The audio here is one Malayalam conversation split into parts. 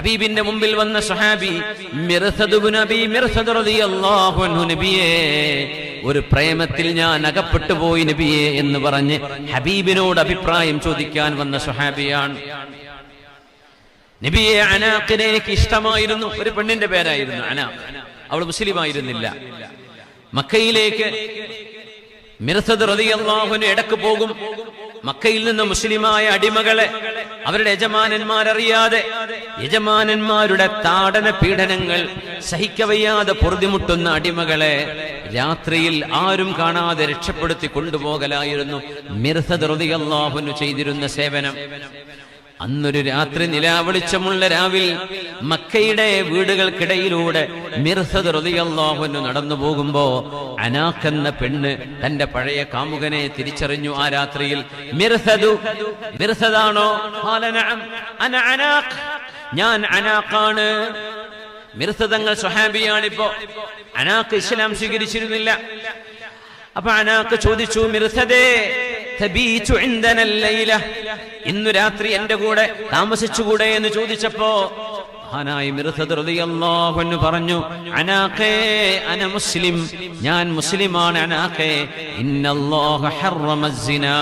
ഹബീബിന്റെ മുമ്പിൽ വന്ന സഹാബി ഒരു പ്രേമത്തിൽ ഞാൻ അകപ്പെട്ടു പോയി നബിയെ എന്ന് പറഞ്ഞ് ഹബീബിനോട് അഭിപ്രായം ചോദിക്കാൻ വന്ന സഹാബിയാണ് നബിയെ അനാഖിനെ എനിക്ക് ഇഷ്ടമായിരുന്നു. ഒരു പെണ്ണിന്റെ പേരായിരുന്നു അനാ അവൾ മുസ്ലിം ആയിരുന്നില്ല മക്കയിലേക്ക് മിർസദ് റളിയല്ലാഹുവിന് ഇടയ്ക്ക് പോകും. മക്കയിൽ നിന്ന് മുസ്ലിമായ അടിമകളെ അവരുടെ യജമാനന്മാരറിയാതെ യജമാനന്മാരുടെ താടന പീഡനങ്ങൾ സഹിക്കവയ്യാതെ പൊറുതിമുട്ടുന്ന അടിമകളെ രാത്രിയിൽ ആരും കാണാതെ രക്ഷപ്പെടുത്തി കൊണ്ടുപോകലായിരുന്നു മിർസദ് റളിയല്ലാഹുവിന് ചെയ്തിരുന്ന സേവനം. അന്നൊരു രാത്രി നിലാവെളിച്ചമുള്ള രാവിൽ മക്കയുടെ വീടുകൾക്കിടയിലൂടെ മിർസദ് നടന്നു പോകുമ്പോ അനാഖ് എന്ന പെണ്ണ് തന്റെ പഴയ കാമുകനെ തിരിച്ചറിഞ്ഞു ആ രാത്രിയിൽ മിർസദു മിർസദാണോ? അനാഖ് ഞാൻ അനാഖാണ്. മിർസദങ്ങൾ സ്വഹാബിയാണിപ്പോ അനാഖ് ഇസ്ലാം സ്വീകരിച്ചിരുന്നില്ല. അപ്പൊ അനാക്ക് ചോദിച്ചു മിർസദേ ഇന്നു രാത്രി എന്റെ കൂടെ താമസിച്ചുകൂടെ എന്ന് ചോദിച്ചപ്പോ മഹാനായ അൻഹു പറഞ്ഞു അനാഖേ അന മുസ്ലിം. ഞാൻ മുസ്ലിമാണ് അനാഖേ. ഇന്നല്ലാഹു ഹറമ സിനാ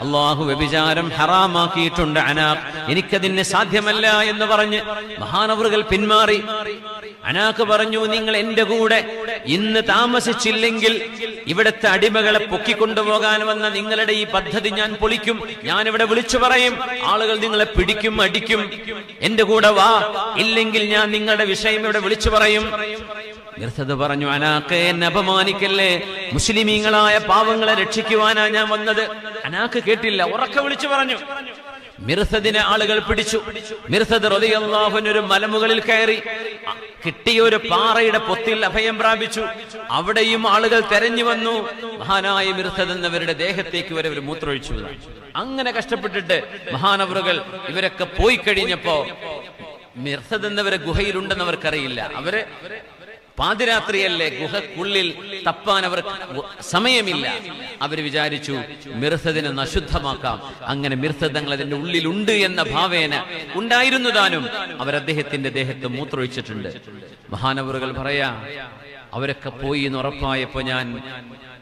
അള്ളാഹു വ്യഭിചാരം ഹറാമാക്കിയിട്ടുണ്ട് അനാഖ് എനിക്കതിന് സാധ്യമല്ല എന്ന് പറഞ്ഞ് മഹാനവറുകൾ പിന്മാറി. അനാക്ക് പറഞ്ഞു നിങ്ങൾ എന്റെ കൂടെ ഇന്ന് താമസിച്ചില്ലെങ്കിൽ ഇവിടുത്തെ അടിമകളെ പൊക്കിക്കൊണ്ടുപോകാൻ വന്ന നിങ്ങളുടെ ഈ പദ്ധതി ഞാൻ പൊളിക്കും. ഞാൻ ഇവിടെ വിളിച്ചു പറയും. ആളുകൾ നിങ്ങളെ പിടിക്കും അടിക്കും. എന്റെ കൂടെ വാ. ഇല്ലെങ്കിൽ ഞാൻ നിങ്ങളുടെ വിഷയം ഇവിടെ വിളിച്ചു പറയും. മിർസദ് പറഞ്ഞു അനാക്ക് എന്നെ അപമാനിക്കല്ലേ? മുസ്ലിമീങ്ങളായ പാവങ്ങളെ രക്ഷിക്കുവാനാ ഞാൻ വന്നത്. അനാക്ക് കേട്ടില്ല ഉറക്കെ വിളിച്ചു പറഞ്ഞു. മിർസദിനെ ആളുകൾ പിടിച്ചു. മിർസദ് ഒരു മലമുകളിൽ കയറി. കിട്ടിയ ഒരു പാറയുടെ പൊത്തിൽ അഭയം പ്രാപിച്ചു. അവിടെയും ആളുകൾ തെരഞ്ഞു വന്നു. മഹാനായ മിർസദ് എന്നവരുടെ ദേഹത്തേക്ക് വരെ ഒരു മൂത്രമൊഴിച്ചു അങ്ങനെ കഷ്ടപ്പെട്ടിട്ട് മഹാനവറുകൾ ഇവരൊക്കെ പോയി കഴിഞ്ഞപ്പോ മിർസദ് എന്നവരെ ഗുഹയിലുണ്ടെന്ന് അവർക്കറിയില്ല. അവർ പാതിരാത്രിയല്ലേ ഗുഹക്കുള്ളിൽ തപ്പാൻ അവർക്ക് സമയമില്ല. അവർ വിചാരിച്ചു മിർസദിനെ നശുദ്ധമാക്കാം. അങ്ങനെ മിർസദങ്ങൾ അതിന്റെ ഉള്ളിലുണ്ട് എന്ന ഭാവേന ഉണ്ടായിരുന്നു താനും അവർ അദ്ദേഹത്തിന്റെ ദേഹത്ത് മൂത്രൊഴിച്ചിട്ടുണ്ട് മഹാനവറുകൾ പറയാ അവരൊക്കെ പോയി എന്ന് ഉറപ്പായപ്പോ ഞാൻ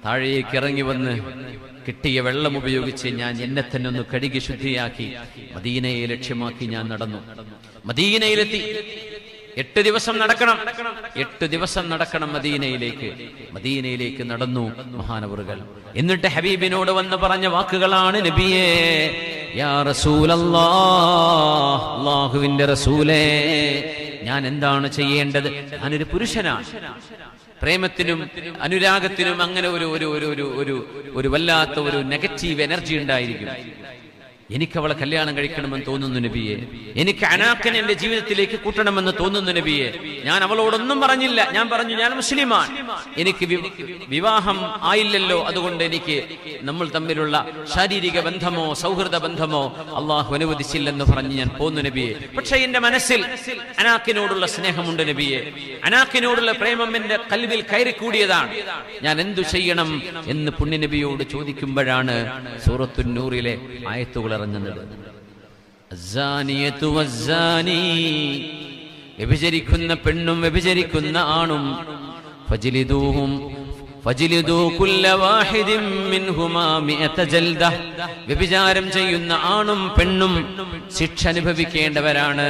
താഴേക്ക് ഇറങ്ങി വന്ന് കിട്ടിയ വെള്ളം ഉപയോഗിച്ച് ഞാൻ എന്നെ തന്നെ ഒന്ന് കഴുകി ശുദ്ധിയാക്കി മദീനയെ ലക്ഷ്യമാക്കി ഞാൻ നടന്നു. മദീനയിലെത്തി. എട്ട് ദിവസം നടക്കണം. എട്ട് ദിവസം നടക്കണം മദീനയിലേക്ക്. മദീനയിലേക്ക് നടന്നു മഹാനവറുകൾ. എന്നിട്ട് ഹബീബിനോട് വന്ന് പറഞ്ഞ വാക്കുകളാണ് നബിയേ യാ റസൂലേ ഞാൻ എന്താണ് ചെയ്യേണ്ടത്? ഞാനൊരു പുരുഷനാണ്. പ്രേമത്തിനും അനുരാഗത്തിനും അങ്ങനെ ഒരു ഒരു ഒരു ഒരു ഒരു വല്ലാത്ത ഒരു നെഗറ്റീവ് എനർജി ഉണ്ടായിരിക്കും. എനിക്ക് അവളെ കല്യാണം കഴിക്കണമെന്ന് തോന്നുന്നു നബിയെ. എനിക്ക് അനാക്കനെ എന്റെ ജീവിതത്തിലേക്ക് കൂട്ടണമെന്ന് തോന്നുന്നു നബിയെ. ഞാൻ അവളോടൊന്നും പറഞ്ഞില്ല. ഞാൻ പറഞ്ഞു ഞാൻ മുസ്ലിമാണ്. എനിക്ക് വിവാഹം ആയില്ലല്ലോ അതുകൊണ്ട് എനിക്ക് നമ്മൾ തമ്മിലുള്ള ശാരീരിക ബന്ധമോ സൗഹൃദ ബന്ധമോ അള്ളാഹു അനുവദിച്ചില്ലെന്ന് പറഞ്ഞ് ഞാൻ പോന്നു നബിയെ. പക്ഷെ എന്റെ മനസ്സിൽ അനാക്കിനോടുള്ള സ്നേഹമുണ്ട് നബിയെ. അനാക്കിനോടുള്ള പ്രേമം എന്റെ കൽവിൽ കയറിക്കൂടിയതാണ്. ഞാൻ എന്തു ചെയ്യണം എന്ന് പുണ്യനബിയോട് ചോദിക്കുമ്പോഴാണ് സൂറത്തുന്നൂറിലെ ആയത്തുകൾ ഇറങ്ങുന്നത്. വ്യഭിചരിക്കുന്ന പെണ്ണും വ്യഭിചരിക്കുന്ന ആണും ഫജിലിദൂഹും. വ്യഭിചാരം ചെയ്യുന്ന ആണും പെണ്ണും ശിക്ഷ അനുഭവിക്കേണ്ടവരാണ്.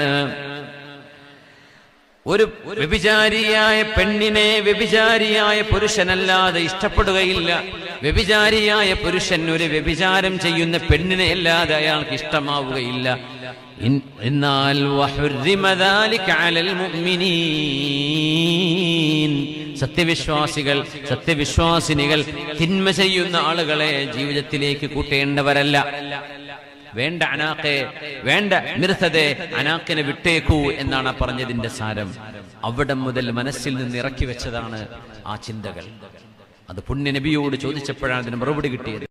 ഒരു വ്യഭിചാരിയായ പെണ്ണിനെ വ്യഭിചാരിയായ പുരുഷനല്ലാതെ ഇഷ്ടപ്പെടുകയില്ല. വ്യഭിചാരിയായ പുരുഷൻ ഒരു വ്യഭിചാരം ചെയ്യുന്ന പെണ്ണിനെ അല്ലാതെ അയാൾക്ക് ഇഷ്ടമാവുകയില്ല. എന്നാൽ സത്യവിശ്വാസികൾ സത്യവിശ്വാസിനികൾ തിന്മ ചെയ്യുന്ന ആളുകളെ ജീവിതത്തിലേക്ക് കൂട്ടേണ്ടവരല്ല. വേണ്ട അനാക്കെ വേണ്ട നിർത്തതെ അനാക്കിനെ വിട്ടേക്കൂ എന്നാണ് പറഞ്ഞതിന്റെ സാരം. അവിടെ മുതൽ മനസ്സിൽ നിന്ന് ഇറക്കി വെച്ചതാണ് ആ ചിന്തകൾ. അത് പുണ്യ നബിയോട് ചോദിച്ചപ്പോഴാണ് അതിന് മറുപടി കിട്ടിയത്.